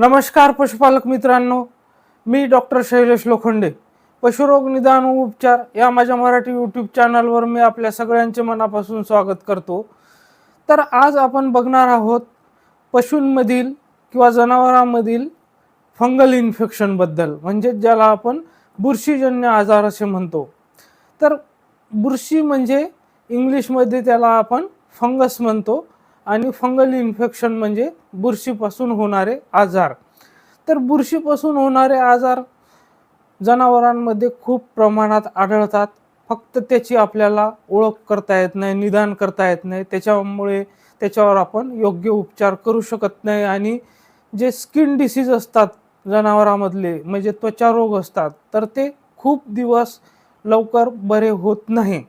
नमस्कार पशुपालक मित्रांनो मी डॉक्टर शैलेश लोखंडे. पशुरोग निदान व उपचार या माझ्या मराठी यूट्यूब चॅनलवर मी आपल्या सगळ्यांचे मनापासून स्वागत करतो. तर आज आपण बघणार आहोत पशूंमधील किंवा जनावरांमधील फंगल इन्फेक्शनबद्दल म्हणजे ज्याला आपण बुरशीजन्य आजार असे म्हणतो. तर बुरशी म्हणजे इंग्लिशमध्ये त्याला आपण फंगस म्हणतो. आणि फंगल इन्फेक्शन म्हणजे बुरशीपासून होणारे आजार. तर बुरशीपासून होणारे आजार जनावरांमध्ये खूप प्रमाणात आढळतात. फक्त त्याची आपल्याला ओळख करता येत नाही निदान करता येत नाही. त्याच्यामुळे त्याच्यावर आपण योग्य उपचार करू शकत नाही आणि जे स्किन डिसीज असतात जनावरांमधले म्हणजे त्वचा रोग असतात तर ते खूप दिवस लवकर बरे होत नाही.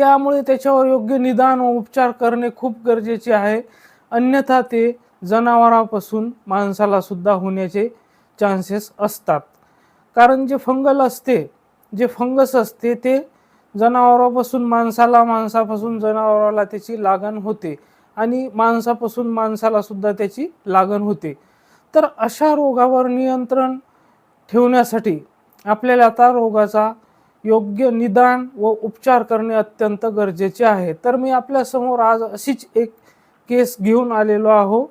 त्यामुळे त्याच्यावर योग्य निदान व उपचार करणे खूप गरजेचे आहे. अन्यथा ते जनावरापासून माणसाला सुद्धा होण्याचे चान्सेस असतात. कारण जे फंगल असते जे फंगस असते ते जनावरापासून माणसाला माणसापासून जनावराला त्याची लागण होते आणि माणसापासून माणसाला सुद्धा त्याची लागण होते. तर अशा रोगावर नियंत्रण ठेवण्यासाठी आपल्याला आता रोगाचा योग्य निदान व उपचार करणे अत्यंत गरजेचे आहे. तर मी आपल्यासमोर आज अशीच एक केस घेऊन आलेलो आहो.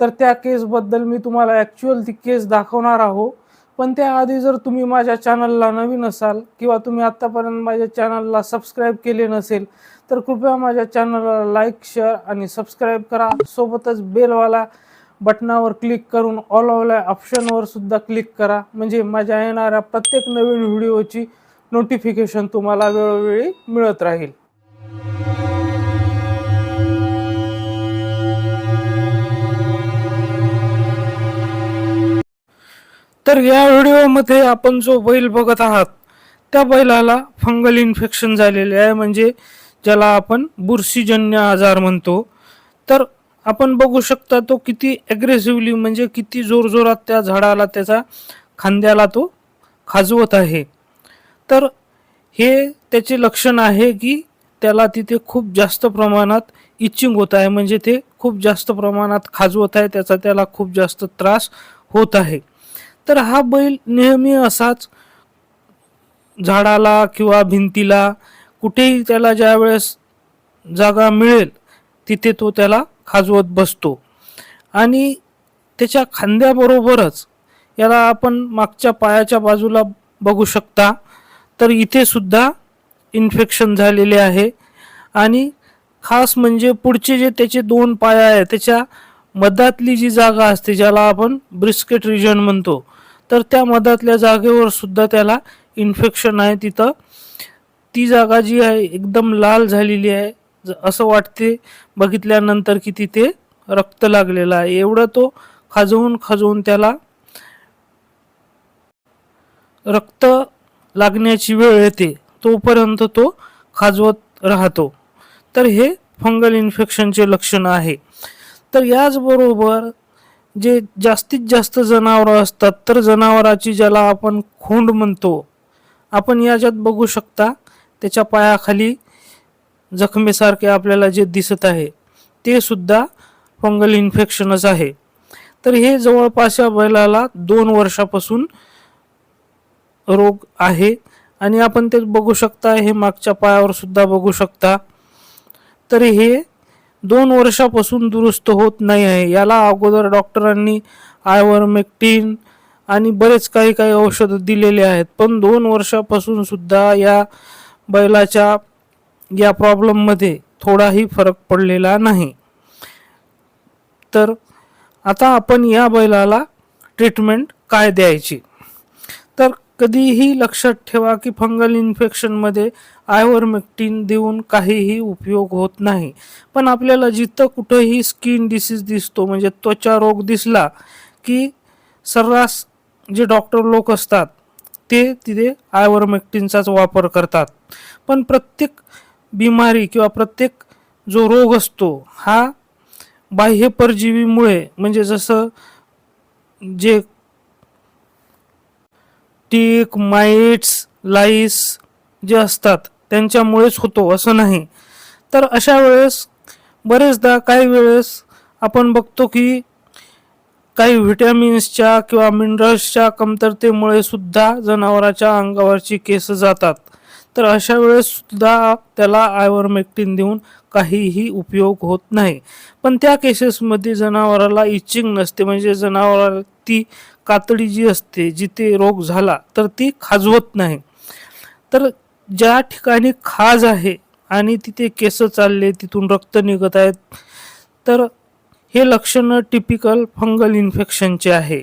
तर त्या केसबद्दल मी तुम्हाला ॲक्च्युअल ती केस दाखवणार आहो. पण त्याआधी जर तुम्ही माझ्या चॅनलला नवीन असाल किंवा तुम्ही आत्तापर्यंत माझ्या चॅनलला सबस्क्राईब केले नसेल तर कृपया माझ्या चॅनलला लाईक शेअर आणि सबस्क्राईब करा. सोबतच बेलवाला बटनावर क्लिक करून ऑल ऑल ऑप्शनवर सुद्धा क्लिक करा. म्हणजे माझ्या येणाऱ्या प्रत्येक नवीन व्हिडिओची नोटिफिकेशन तुम्हाला वेळोवेळी मिळत राहील. तर या व्हिडिओमध्ये आपण जो बैल बघत आहात त्या बैलाला फंगल इन्फेक्शन झालेले आहे. म्हणजे ज्याला आपण बुरशीजन्य आजार म्हणतो. तर आपण बघू शकता तो किती ॲग्रेसिव्हली म्हणजे किती जोरजोरात त्या झाडाला त्याचा खांद्याला तो खाजवत आहे. तर हे त्याचे लक्षण आहे की त्याला तिथे खूप जास्त प्रमाणात इचिंग होत आहे. म्हणजे ते खूप जास्त प्रमाणात खाजवत आहे. त्याचा त्याला खूप जास्त त्रास होत आहे. तर हा बैल नेहमी असाच झाडाला किंवा भिंतीला कुठेही त्याला ज्या वेळेस जागा मिळेल तिथे तो त्याला खाजवत बसतो. आणि त्याच्या खांद्याबरोबरच याला आपण मागच्या पायाच्या बाजूला बघू शकता. तर इथे सुद्धा इन्फेक्शन झालेले आहे. आणि खास म्हणजे पुढचे जे त्याचे दोन पाया आहे त्याच्या मधातली जी जागा असते ज्याला आपण ब्रिस्केट रिजन म्हणतो तर त्या मधातल्या जागेवर सुद्धा त्याला इन्फेक्शन आहे. तिथं ती जागा जी आहे एकदम लाल झालेली आहे. ज- असं वाटते बघितल्यानंतर की तिथे रक्त लागलेलं आहे. एवढं तो खाजवून खाजवून त्याला रक्त लागण्याची वेळ येते तोपर्यंत तो खाजवत राहतो. तर हे फंगल इन्फेक्शनचे लक्षण आहे. तर याचबरोबर जे जास्तीत जास्त जनावरं असतात तर जनावराची ज्याला आपण खोंड म्हणतो आपण याच्यात बघू शकता त्याच्या पायाखाली जखमेसारखे आपल्याला जे दिसत आहे ते सुद्धा फंगल इन्फेक्शनच आहे. तर हे जवळपास या बैलाला दोन वर्षापासून रोग आहे आणि आपण ते बघू शकता हे मागच्या पायावर सुद्धा बघू शकता. तर हे दोन वर्षापासून दुरुस्त होत नाही आहे. याला अगोदर डॉक्टरांनी आयवरमेक्टिन आणि बरेच काही काही औषधं दिलेले आहेत. पण दोन वर्षापासून सुद्धा या बैलाच्या या प्रॉब्लेममध्ये थोडाही फरक पडलेला नाही. तर आता आपण या बैलाला ट्रीटमेंट काय द्यायची? कधीही लक्षात ठेवा की फंगल इन्फेक्शनमध्ये आयवरमेक्टिन देऊन काहीही उपयोग होत नाही. पण आपल्याला जिथं कुठंही स्किन डिसीज दिसतो म्हणजे त्वचा रोग दिसला की सर्रास जे डॉक्टर लोक असतात ते तिथे आयवरमेक्टिनचाच वापर करतात. पण प्रत्येक बिमारी किंवा प्रत्येक जो रोग असतो हा बाह्य परजीवीमुळे म्हणजे जसं जे टीक माइट्स लाईस जे असतात त्यांच्यामुळेच होतो असं नाही. तर अशा वेळेस बरेचदा काही वेळेस आपण बघतो की काही व्हिटॅमिन्सच्या किंवा मिनरल्सच्या कमतरतेमुळे सुद्धा जनावराच्या अंगावरची केस जातात. तर अशा वेळेस सुद्धा त्याला आयवरमेक्टिन देऊन काहीही उपयोग होत नाही. पण त्या केसेसमध्ये जनावराला इचिंग नसते म्हणजे जनावराला ती कातडी जी असते जिथे रोग झाला तर ती खाजवत नाही. तर ज्या ठिकाणी खाज आहे आणि तिथे केस चालले तिथून रक्त निघत आहेत तर हे लक्षणं टिपिकल फंगल इन्फेक्शनचे आहे.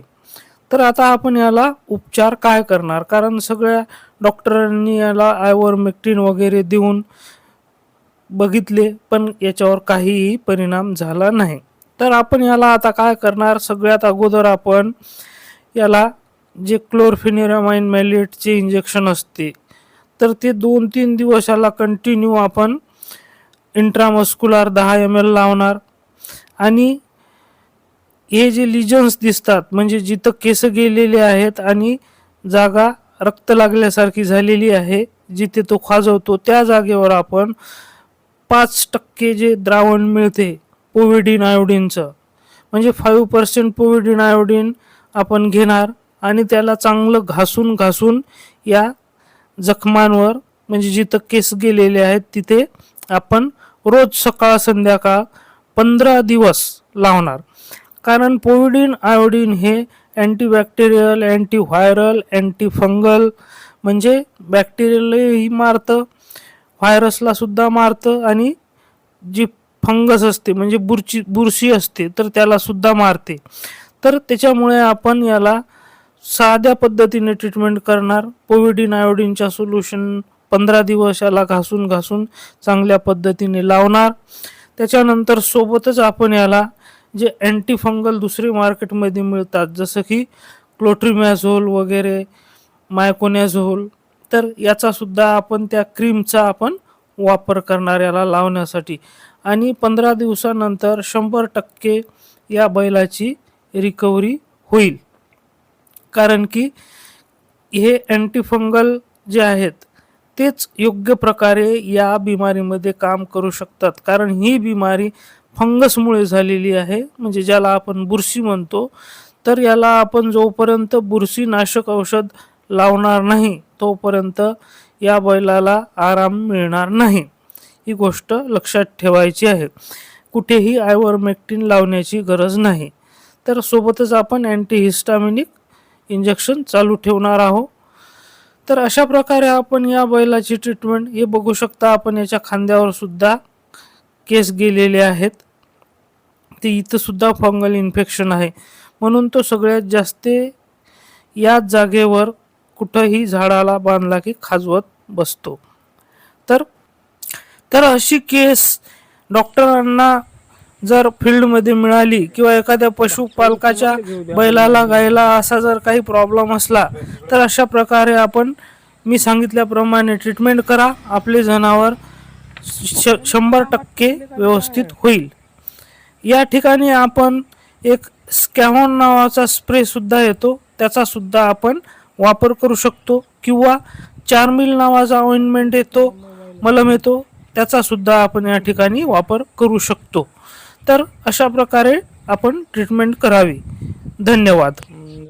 तर आता आपण याला उपचार काय करणार? कारण सगळ्या डॉक्टरांनी याला आयवरमेक्टिन वगैरे देऊन बघितले पण याच्यावर काहीही परिणाम झाला नाही. तर आपण याला आता काय करणार? सगळ्यात अगोदर आपण याला जे क्लोरफिनिरामाइन मॅलिएटचे इंजेक्शन असते तर ते दोन तीन दिवस याला कंटिन्यू आपण इंट्रामस्क्युलर दहा एम एल लावणार. आणि हे जे लिजन्स दिसतात म्हणजे जिथं केस गेलेले आहेत आणि जागा रक्त लागल्यासारखी झालेली आहे जिथे तो खाजवतो त्या जागेवर आपण पाच टक्के जे द्रावण मिळते पोविडिन आयोडीनचं म्हणजे फाईव्ह पर्सेंट पोविडिन आयोडीन आपण घेणार आणि त्याला चांगलं घासून घासून या जखमांवर म्हणजे जिथं केस गेलेले आहेत तिथे आपण रोज सकाळ संध्याकाळ पंधरा दिवस लावणार. कारण पोविडीन आयोडीन हे अँटीबॅक्टेरियल अँटीव्हायरल अँटीफंगल म्हणजे बॅक्टेरियलही मारतं व्हायरसला सुद्धा मारतं आणि जी फंगस असते म्हणजे बुरची बुरशी असते तर त्याला सुद्धा मारते. तर त्याच्यामुळे आपण याला साध्या पद्धतीने ट्रीटमेंट करणार. पोविडीन आयोडीनच्या सोल्युशन पंधरा दिवस याला घासून घासून चांगल्या पद्धतीने लावणार. त्याच्यानंतर सोबतच आपण याला जे अँटीफंगल दुसरे मार्केटमध्ये मिळतात जसं की क्लोट्रिमॅझोल वगैरे मायकोनॅझोल तर याचासुद्धा आपण त्या क्रीमचा आपण वापर करणार याला लावण्यासाठी. आणि पंधरा दिवसानंतर शंभर टक्के या बैलाची रिकव्हरी होईल. कारण की हे अँटीफंगल जे आहेत तेच योग्य प्रकारे या बिमारीमध्ये काम करू शकतात. कारण ही बिमारी फंगसमुळे झालेली आहे. म्हणजे ज्याला आपण बुरशी म्हणतो तर याला आपण जोपर्यंत बुरशीनाशक औषध लावणार नाही तोपर्यंत या बैलाला आराम मिळणार नाही. ही गोष्ट लक्षात ठेवायची आहे. कुठेही आयवरमेक्टिन लावण्याची गरज नाही. तर सोबतच आपण अँटीहिस्टामिनिक इंजेक्शन चालू ठेवणार आहोत. तर अशा प्रकारे आपण या बैलाची ट्रीटमेंट हे बघू शकता आपण याच्या खांद्यावर सुद्धा केस गेलेले आहेत. ते इथंसुद्धा फंगल इन्फेक्शन आहे. म्हणून तो सगळ्यात जास्त याच जागेवर कुठंही झाडाला बांधला की खाजवत बसतो. तर तर अशी केस डॉक्टरांना जर फील्डमध्ये मिळाली किंवा एखाद्या पशुपालकाच्या बैलाला गायला असा जर काही प्रॉब्लेम असला तर अशा प्रकारे आपण मी सांगितल्याप्रमाणे ट्रीटमेंट करा. आपले जनावर श शंभर टक्के व्यवस्थित होईल. या ठिकाणी आपण एक स्कॅमॉन नावाचा स्प्रे सुद्धा येतो. त्याचा सुद्धा आपण वापर करू शकतो. किंवा चार्मिल नावाचा ऑइंटमेंट येतो मलम येतो. त्याचा सुद्धा आपण या ठिकाणी वापर करू शकतो. तर अशा प्रकारे आपण ट्रीटमेंट करावी. धन्यवाद.